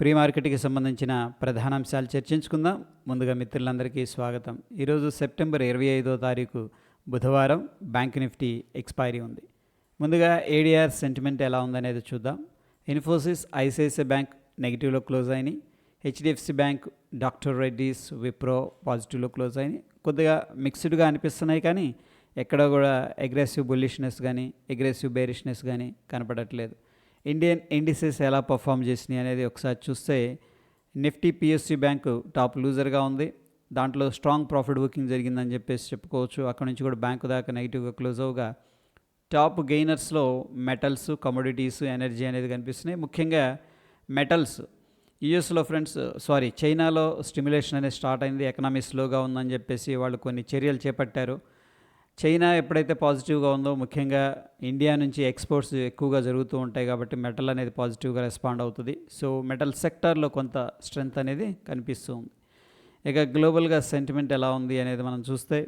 Pre మార్కెట్కి సంబంధించిన ప్రధాన అంశాలు చర్చించుకుందాం. ముందుగా మిత్రులందరికీ స్వాగతం. ఈరోజు సెప్టెంబర్ ఇరవై ఐదో తారీఖు బుధవారం బ్యాంక్ నిఫ్టీ ఎక్స్పైరీ ఉంది. ముందుగా ఏడిఆర్ సెంటిమెంట్ ఎలా ఉందనేది చూద్దాం. ఇన్ఫోసిస్ ఐసిఐసిఐ బ్యాంక్ నెగిటివ్లో క్లోజ్ అయినాయి. HDFC bank doctor Reddy's Wipro పాజిటివ్లో close అయినాయి. కొద్దిగా మిక్స్డ్గా అనిపిస్తున్నాయి కానీ ఎక్కడ కూడా అగ్రెసివ్ బుల్లిష్నెస్ కానీ అగ్రెసివ్ బేరిష్నెస్ కానీ కనపడట్లేదు. ఇండియన్ ఇండిసెస్ ఎలా పర్ఫామ్ చేసినాయి అనేది ఒకసారి చూస్తే నిఫ్టీ పిఎస్సి బ్యాంకు టాప్ లూజర్గా ఉంది. దాంట్లో స్ట్రాంగ్ ప్రాఫిట్ బుకింగ్ జరిగిందని చెప్పేసి చెప్పుకోవచ్చు. అక్కడ నుంచి కూడా బ్యాంకు దాకా నెగిటివ్గా క్లోజ్ అవగా టాప్ గెయినర్స్లో మెటల్స్ కమోడిటీస్ ఎనర్జీ అనేది కనిపిస్తున్నాయి. ముఖ్యంగా మెటల్స్ యుఎస్లో ఫ్రెండ్స్ సారీ చైనాలో స్టిమ్యులేషన్ అనేది స్టార్ట్ అయింది. ఎకనామీ స్లోగా ఉందని చెప్పేసి వాళ్ళు కొన్ని చర్యలు చేపట్టారు. చైనా ఎప్పుడైతే పాజిటివ్గా ఉందో ముఖ్యంగా ఇండియా నుంచి ఎక్స్పోర్ట్స్ ఎక్కువగా జరుగుతూ ఉంటాయి కాబట్టి మెటల్ అనేది పాజిటివ్గా రెస్పాండ్ అవుతుంది. సో మెటల్ సెక్టార్లో కొంత స్ట్రెంగ్త్ అనేది కనిపిస్తూ ఉంది. ఇక గ్లోబల్గా సెంటిమెంట్ ఎలా ఉంది అనేది మనం చూస్తే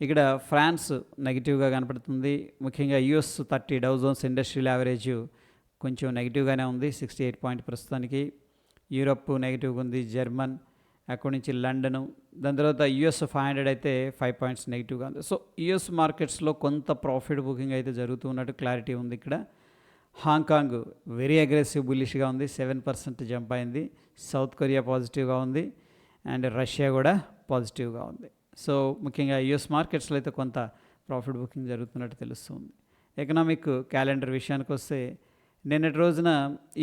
ఇక్కడ ఫ్రాన్స్ నెగిటివ్గా కనపడుతుంది. ముఖ్యంగా US thirty Dow Jones industrial average కొంచెం నెగిటివ్గానే ఉంది సిక్స్టీ ఎయిట్ పాయింట్ ప్రస్తుతానికి. యూరప్ నెగిటివ్గా ఉంది జర్మన్ అక్కడి నుంచి లండను. దాని తర్వాత యుఎస్ ఫైవ్ హండ్రెడ్ అయితే ఫైవ్ పాయింట్స్ నెగిటివ్గా ఉంది. సో యుఎస్ మార్కెట్స్లో కొంత ప్రాఫిట్ బుకింగ్ అయితే జరుగుతున్నట్టు క్లారిటీ ఉంది ఇక్కడ. హాంకాంగ్ వెరీ అగ్రెసివ్ బుల్లిష్గా ఉంది. సెవెన్ పర్సెంట్ జంప్ అయింది. సౌత్ కొరియా పాజిటివ్గా ఉంది. అండ్ రష్యా కూడా పాజిటివ్గా ఉంది. సో ముఖ్యంగా యుఎస్ మార్కెట్స్లో అయితే కొంత ప్రాఫిట్ బుకింగ్ జరుగుతున్నట్టు తెలుస్తుంది. ఎకనామిక్ క్యాలెండర్ విషయానికి వస్తే నిన్నటి రోజున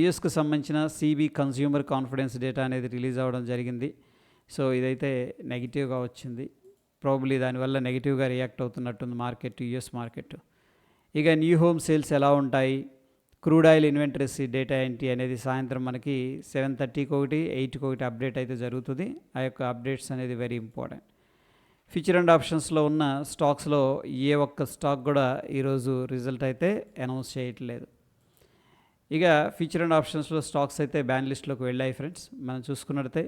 యుఎస్కు సంబంధించిన సిబి కన్స్యూమర్ కాన్ఫిడెన్స్ డేటా అనేది రిలీజ్ అవ్వడం జరిగింది. సో ఇదైతే నెగిటివ్గా వచ్చింది. ప్రాబ్లీ దానివల్ల నెగిటివ్గా రియాక్ట్ అవుతున్నట్టుంది మార్కెట్ యుఎస్ మార్కెట్. ఇక న్యూ హోమ్ సేల్స్ ఎలా ఉంటాయి? క్రూడ్ ఆయిల్ ఇన్వెంటరీస్ డేటా ఏంటి అనేది సాయంత్రం మనకి సెవెన్ థర్టీకి ఒకటి ఎయిట్కి ఒకటి అప్డేట్ అయితే జరుగుతుంది. ఆ యొక్క అప్డేట్స్ అనేది వెరీ ఇంపార్టెంట్ ఫ్యూచర్ అండ్ ఆప్షన్స్లో ఉన్న స్టాక్స్లో ఏ ఒక్క స్టాక్ కూడా ఈరోజు రిజల్ట్ అయితే అనౌన్స్ చేయట్లేదు. ఇక ఫ్యూచర్ అండ్ ఆప్షన్స్లో స్టాక్స్ అయితే బ్యాన్ లిస్ట్లోకి వెళ్ళాయి ఫ్రెండ్స్ మనం చూసుకున్నట్లయితే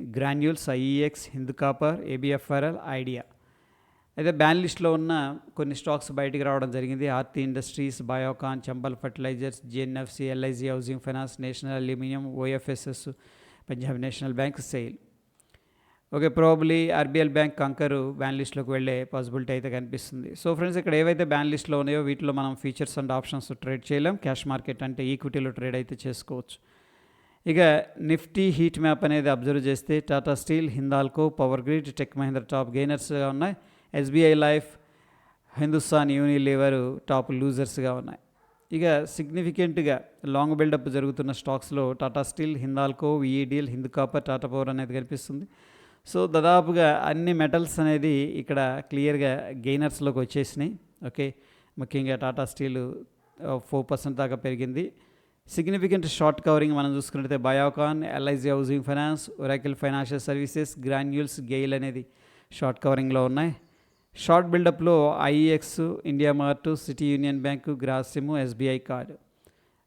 granules IEX Hind copper ABFRL Idea. అయితే బ్యాన్ లిస్ట్లో ఉన్న కొన్ని స్టాక్స్ బయటికి రావడం జరిగింది. Aarti industries Biocon Chambal fertilisers GNFC LIG housing finance national aluminium OFSS Punjab national bank SAIL okay probably RBL bank Concor ban లిస్ట్లోకి వెళ్ళే పాసిబిలిటీ అయితే కనిపిస్తుంది. సో ఫ్రెండ్స్ ఇక్కడ ఏవైతే బ్యాన్ లిస్ట్లో ఉన్నాయో వీటిలో మనం ఫీచర్స్ అండ్ ఆప్షన్స్ ట్రేడ్ చేయలేం. క్యాష్ మార్కెట్ అంటే ఈక్విటీలో ట్రేడ్ అయితే చేసుకోవచ్చు. ఇక నిఫ్టీ హీట్ మ్యాప్ అనేది అబ్జర్వ్ చేస్తే Tata steel Hindalco power grid tech Mahindra top గెయినర్స్గా ఉన్నాయి. SBI life Hindustan Unilever top లూజర్స్గా ఉన్నాయి. ఇక సిగ్నిఫికెంట్గా లాంగ్ బిల్డప్ జరుగుతున్న స్టాక్స్లో Tata steel Hindalco VEDL Hind copper Tata power అనేది కనిపిస్తుంది. సో దాదాపుగా అన్ని మెటల్స్ అనేది ఇక్కడ క్లియర్గా గెయినర్స్లోకి వచ్చేసినాయి. ఓకే ముఖ్యంగా టాటా స్టీల్ ఫోర్ పర్సెంట్ దాకా పెరిగింది. సిగ్నిఫికెంట్ షార్ట్ కవరింగ్ మనం చూసుకున్నట్లయితే Biocon LIG housing finance Oracle financial services granules GAIL అనేది షార్ట్ కవరింగ్లో ఉన్నాయి. Short బిల్డప్లో IEX India mart city union bank Grasim SBI card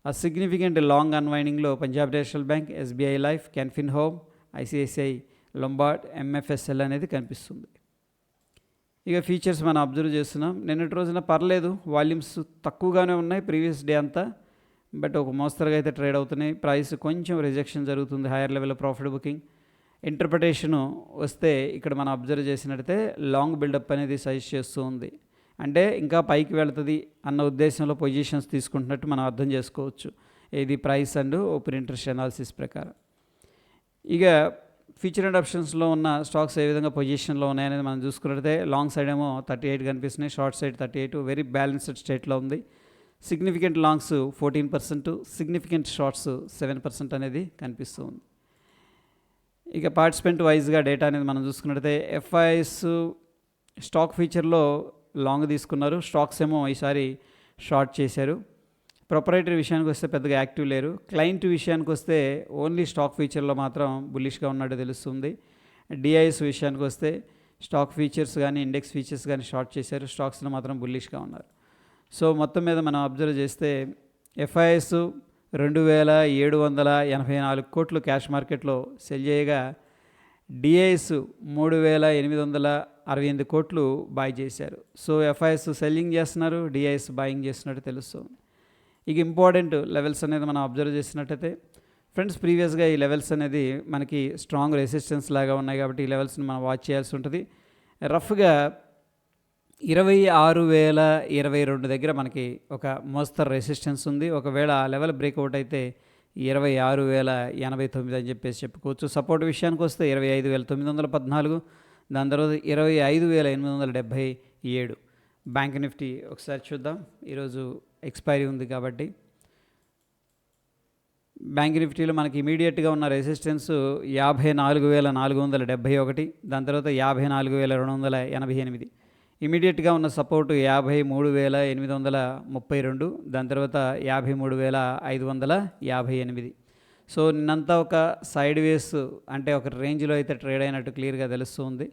ఆ significant long అన్వైండింగ్లో Punjab national bank SBI life Canfin home ICICI Lombard MFSL అనేది కనిపిస్తుంది. ఇక features మనం observe చేస్తున్నాం. నిన్నటి రోజున పర్లేదు వాల్యూమ్స్ తక్కువగానే ఉన్నాయి. ప్రీవియస్ డే అంతా బట్ ఒక మోస్తరుగా అయితే ట్రేడ్ అవుతున్నాయి. ప్రైస్ కొంచెం రిజెక్షన్ జరుగుతుంది higher level profit booking. Interpretation వస్తే ఇక్కడ మనం అబ్జర్వ్ చేసినట్టయితే లాంగ్ బిల్డప్ అనేది సజెస్ట్ చేస్తూ ఉంది. అంటే ఇంకా పైకి వెళుతుంది అన్న ఉద్దేశంలో పొజిషన్స్ తీసుకుంటున్నట్టు మనం అర్థం చేసుకోవచ్చు. ఇది price and open interest analysis ప్రకారం. ఇక ఫ్యూచర్ అండ్ ఆప్షన్స్లో ఉన్న స్టాక్స్ ఏ విధంగా పొజిషన్లో ఉన్నాయనేది మనం చూసుకున్నట్టయితే లాంగ్ సైడ్ ఏమో థర్టీ ఎయిట్ కనిపిస్తున్నాయి short side thirty eight very balanced స్టేట్లో ఉంది. Significant longs fourteen percent significant shorts seven percent అనేది కనిపిస్తుంది ఇక పార్టిసిపెంట్ వైజ్గా డేటా అనేది మనం చూసుకున్నట్లయితే ఎఫ్ఐఎస్ స్టాక్ ఫీచర్లో లాంగ్ తీసుకున్నారు. స్టాక్స్ ఏమో ఈసారి షార్ట్ చేశారు. ప్రొపరేటరీ విషయానికి వస్తే పెద్దగా యాక్టివ్ లేరు. క్లయింట్ విషయానికి వస్తే ఓన్లీ స్టాక్ ఫీచర్లో మాత్రం బుల్లిష్గా ఉన్నట్టు తెలుస్తుంది. డిఐఎస్ విషయానికి వస్తే స్టాక్ ఫీచర్స్ కానీ ఇండెక్స్ ఫీచర్స్ కానీ షార్ట్ చేశారు. స్టాక్స్లో మాత్రం బుల్లిష్గా ఉన్నారు. సో మొత్తం మీద మనం అబ్జర్వ్ చేస్తే ఎఫ్ఐఎస్ రెండు వేల ఏడు వందల ఎనభై నాలుగు కోట్లు క్యాష్ మార్కెట్లో సెల్ చేయగా డిఐఎస్ మూడు వేల ఎనిమిది వందల అరవై ఎనిమిది కోట్లు బాయ్ చేశారు. సో ఎఫ్ఐఎస్ సెల్లింగ్ చేస్తున్నారు డిఐఎస్ బాయింగ్ చేస్తున్నట్టు తెలుస్తుంది. ఇక ఇంపార్టెంట్ లెవెల్స్ అనేది మనం అబ్జర్వ్ చేసినట్టయితే ఫ్రెండ్స్ ప్రీవియస్గా ఈ లెవెల్స్ అనేది మనకి స్ట్రాంగ్ రెసిస్టెన్స్ లాగా ఉన్నాయి కాబట్టి ఈ లెవెల్స్ని మనం వాచ్ చేయాల్సి ఉంటుంది. రఫ్గా ఇరవై ఆరు వేల ఇరవై రెండు దగ్గర మనకి ఒక మోస్తరు రెసిస్టెన్స్ ఉంది. ఒకవేళ ఆ లెవెల్ బ్రేక్అవుట్ అయితే ఇరవై ఆరు వేల ఎనభై తొమ్మిది అని చెప్పేసి చెప్పుకోవచ్చు. సపోర్ట్ విషయానికి వస్తే ఇరవై ఐదు వేల తొమ్మిది వందల పద్నాలుగు దాని తర్వాత ఇరవై ఐదు వేల ఎనిమిది వందల డెబ్భై ఏడు. బ్యాంక్ నిఫ్టీ ఒకసారి చూద్దాం. ఈరోజు ఎక్స్పైరీ ఉంది కాబట్టి. బ్యాంక్ నిఫ్టీలో మనకి ఇమీడియట్గా ఉన్న రెసిస్టెన్స్ యాభై నాలుగు వేల నాలుగు వందల డెబ్భై ఒకటి దాని తర్వాత యాభై నాలుగు వేల రెండు వందల ఎనభై ఎనిమిది. ఇమీడియట్గా ఉన్న సపోర్టు యాభై మూడు వేల ఎనిమిది వందల ముప్పై రెండు దాని తర్వాత యాభై మూడు వేల ఐదు వందల యాభై ఎనిమిది. సో నిన్నంతా ఒక సైడ్ వేస్ అంటే ఒక రేంజ్లో అయితే ట్రేడ్ అయినట్టు క్లియర్గా తెలుస్తుంది.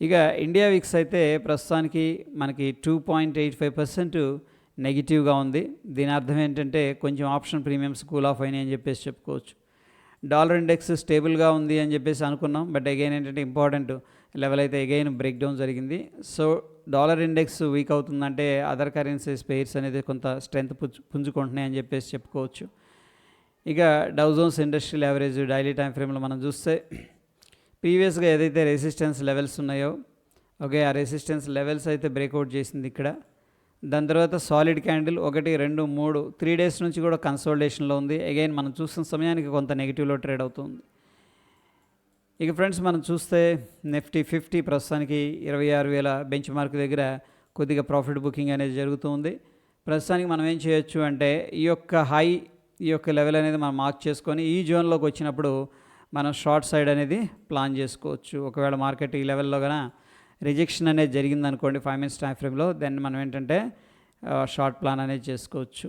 ఇక ఇండియా విక్స్ అయితే ప్రస్తుతానికి మనకి two point eight five percent నెగిటివ్గా ఉంది. దీని అర్థం ఏంటంటే కొంచెం ఆప్షన్ ప్రీమియమ్స్ కూల్ ఆఫ్ అయినాయి అని చెప్పేసి చెప్పుకోవచ్చు. డాలర్ ఇండెక్స్ స్టేబుల్గా ఉంది అని చెప్పేసి అనుకున్నాం. బట్ అగైన్ ఏంటంటే ఇంపార్టెంట్ లెవెల్ అయితే అగైన్ బ్రేక్ డౌన్ జరిగింది. సో డాలర్ ఇండెక్స్ వీక్ అవుతుందంటే అదర్ కరెన్సీస్ పేర్స్ అనేది కొంత స్ట్రెంత్ పుంజు పుంజుకుంటున్నాయి అని చెప్పేసి చెప్పుకోవచ్చు. ఇక Dow Jones industrial average daily time ఫ్రేమ్లో మనం చూస్తే ప్రీవియస్గా ఏదైతే రెసిస్టెన్స్ లెవెల్స్ ఉన్నాయో ఓకే ఆ రెసిస్టెన్స్ లెవెల్స్ అయితే బ్రేక్అవుట్ చేసింది ఇక్కడ. దాని తర్వాత సాలిడ్ క్యాండిల్ ఒకటి రెండు మూడు త్రీ డేస్ నుంచి కూడా కన్సోల్టేషన్లో ఉంది. అగైన్ మనం చూస్తున్న సమయానికి కొంత నెగిటివ్లో ట్రేడ్ అవుతుంది. ఇక ఫ్రెండ్స్ మనం చూస్తే నిఫ్టీ ఫిఫ్టీ ప్రస్తుతానికి ఇరవై ఆరు వేల బెంచ్ మార్క్ దగ్గర కొద్దిగా ప్రాఫిట్ బుకింగ్ అనేది జరుగుతుంది ప్రస్తుతానికి మనం ఏం చేయొచ్చు అంటే ఈ యొక్క హై ఈ యొక్క లెవెల్ అనేది మనం మార్క్ చేసుకొని ఈ జోన్లోకి వచ్చినప్పుడు మనం షార్ట్ సైడ్ అనేది ప్లాన్ చేసుకోవచ్చు. ఒకవేళ మార్కెట్ ఈ లెవెల్లో కనుక రిజెక్షన్ అనేది జరిగిందనుకోండి ఫైవ్ మినిట్స్ టైం ఫ్రేమ్లో దెన్ మనం ఏంటంటే షార్ట్ ప్లాన్ అనేది చేసుకోవచ్చు.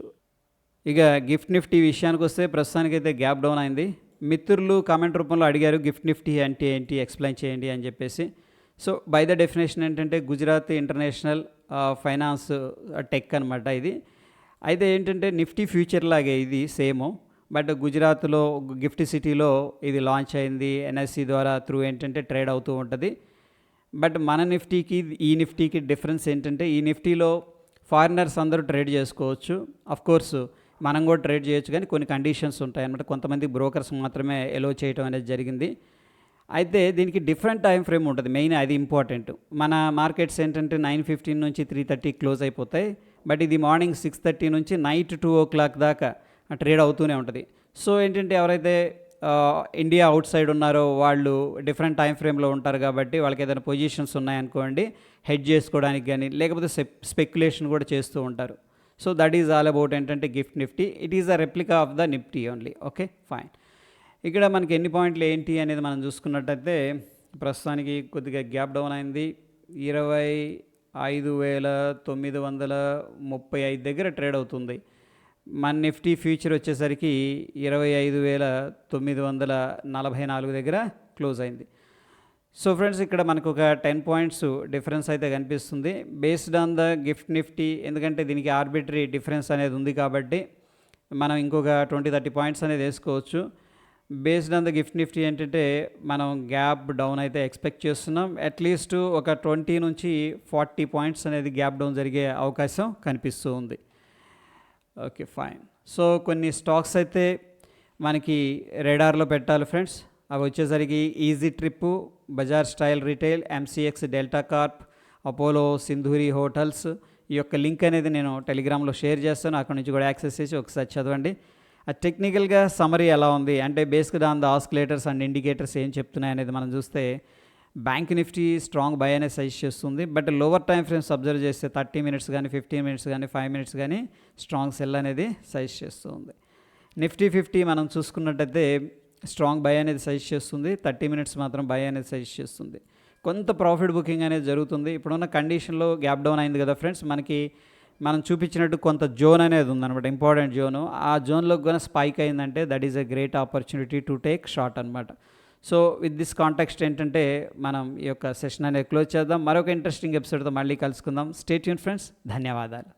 ఇక గిఫ్ట్ నిఫ్టీ విషయానికి వస్తే ప్రస్తుతానికైతే గ్యాప్ డౌన్ అయింది. మిత్రులు కామెంట్ రూపంలో అడిగారు గిఫ్ట్ నిఫ్టీ అంటే ఏంటి ఎక్స్ప్లెయిన్ చేయండి అని చెప్పేసి. సో బై ద డెఫినేషన్ ఏంటంటే గుజరాత్ ఇంటర్నేషనల్ ఫైనాన్స్ టెక్ అనమాట ఇది. అయితే ఏంటంటే నిఫ్టీ ఫ్యూచర్ లాగే ఇది సేమ్. బట్ గుజరాత్లో గిఫ్ట్ సిటీలో ఇది లాంచ్ అయింది. ఎన్ఎస్సి ద్వారా త్రూ ఏంటంటే ట్రేడ్ అవుతూ ఉంటుంది. బట్ మన నిఫ్టీకి ఈ నిఫ్టీకి డిఫరెన్స్ ఏంటంటే ఈ నిఫ్టీలో ఫారినర్స్ అందరూ ట్రేడ్ చేసుకోవచ్చు. అఫ్ కోర్సు మనం కూడా ట్రేడ్ చేయొచ్చు కానీ కొన్ని కండిషన్స్ ఉంటాయి అన్నమాట కొంతమంది బ్రోకర్స్ మాత్రమే ఎలో చేయడం అనేది జరిగింది. అయితే దీనికి డిఫరెంట్ టైం ఫ్రేమ్ ఉంటుంది. మెయిన్ అది ఇంపార్టెంట్ మన మార్కెట్స్ ఏంటంటే నైన్ ఫిఫ్టీన్ నుంచి త్రీ థర్టీ క్లోజ్ అయిపోతాయి. బట్ ఇది మార్నింగ్ సిక్స్ థర్టీ నుంచి నైట్ టూ ఓ క్లాక్ దాకా ట్రేడ్ అవుతూనే ఉంటుంది. సో ఏంటంటే ఎవరైతే ఇండియా అవుట్ సైడ్ ఉన్నారో వాళ్ళు డిఫరెంట్ టైం ఫ్రేమ్లో ఉంటారు కాబట్టి వాళ్ళకి ఏదైనా పొజిషన్స్ ఉన్నాయనుకోండి హెడ్ చేసుకోవడానికి కానీ లేకపోతే స్పెక్యులేషన్ కూడా చేస్తూ ఉంటారు. So that is all about ఏంటంటే gift Nifty it is a replica of the Nifty only okay fine ఇక్కడ మనకి ఎన్ని పాయింట్లు ఏంటి అనేది మనం చూసుకున్నట్టయితే ప్రస్తుతానికి కొద్దిగా గ్యాప్ డౌన్ అయింది. ఇరవై ఐదు వేల తొమ్మిది వందల ముప్పై ఐదు దగ్గర ట్రేడ్ అవుతుంది. మన నిఫ్టీ ఫ్యూచర్ వచ్చేసరికి ఇరవై ఐదు వేల తొమ్మిది వందల నలభై నాలుగు దగ్గర క్లోజ్ అయింది. సో ఫ్రెండ్స్ ఇక్కడ మనకు ఒక టెన్ పాయింట్స్ డిఫరెన్స్ అయితే కనిపిస్తుంది. Based on the gift Nifty ఎందుకంటే దీనికి ఆర్బిటరీ డిఫరెన్స్ అనేది ఉంది కాబట్టి మనం ఇంకొక ట్వంటీ థర్టీ పాయింట్స్ అనేది వేసుకోవచ్చు. Based on the gift Nifty ఏంటంటే మనం గ్యాప్ డౌన్ అయితే ఎక్స్పెక్ట్ చేస్తున్నాం. అట్లీస్ట్ ఒక ట్వంటీ నుంచి ఫార్టీ పాయింట్స్ అనేది గ్యాప్ డౌన్ జరిగే అవకాశం కనిపిస్తూ ఉంది. ఓకే ఫైన్ సో కొన్ని స్టాక్స్ అయితే మనకి రెడార్లో పెట్టాలి ఫ్రెండ్స్ అవి వచ్చేసరికి easy trip Bazaar style retail MCX delta corp Apollo Sindhuri hotels. ఈ యొక్క లింక్ అనేది నేను టెలిగ్రామ్లో షేర్ చేస్తాను. అక్కడ నుంచి కూడా యాక్సెస్ చేసి ఒకసారి చదవండి. ఆ టెక్నికల్గా సమరీ ఎలా ఉంది? అంటే based on the oscillators and indicators ఏం చెప్తున్నాయి అనేది మనం చూస్తే బ్యాంక్ నిఫ్టీ స్ట్రాంగ్ బై అనే సజెస్ట్ చేస్తుంది. But lower time frames observe చేస్తే థర్టీ మినిట్స్ కానీ ఫిఫ్టీన్ మినిట్స్ కానీ ఫైవ్ మినిట్స్ కానీ స్ట్రాంగ్ సెల్ అనేది సజెస్ట్ చేస్తుంది. నిఫ్టీ ఫిఫ్టీ మనం చూసుకున్నట్టయితే స్ట్రాంగ్ బై అనేది సజెస్ట్ చేస్తుంది థర్టీ మినిట్స్ మాత్రం బై అనేది సజెస్ట్ చేస్తుంది. కొంత ప్రాఫిట్ బుకింగ్ అనేది జరుగుతుంది. ఇప్పుడున్న కండిషన్లో గ్యాప్ డౌన్ అయింది కదా ఫ్రెండ్స్ మనకి మనం చూపించినట్టు కొంత జోన్ అనేది ఉందన్నమాట ఇంపార్టెంట్ జోను. ఆ జోన్లో కూడా స్పైక్ అయిందంటే that is a great opportunity to take short అనమాట సో విత్ దిస్ కాంటాక్స్ట్ ఏంటంటే మనం ఈ యొక్క సెషన్ అనేది క్లోజ్ చేద్దాం. మరొక ఇంట్రెస్టింగ్ ఎపిసోడ్తో మళ్ళీ కలుసుకుందాం. స్టేట్ యూన్ ఫ్రెండ్స్. ధన్యవాదాలు.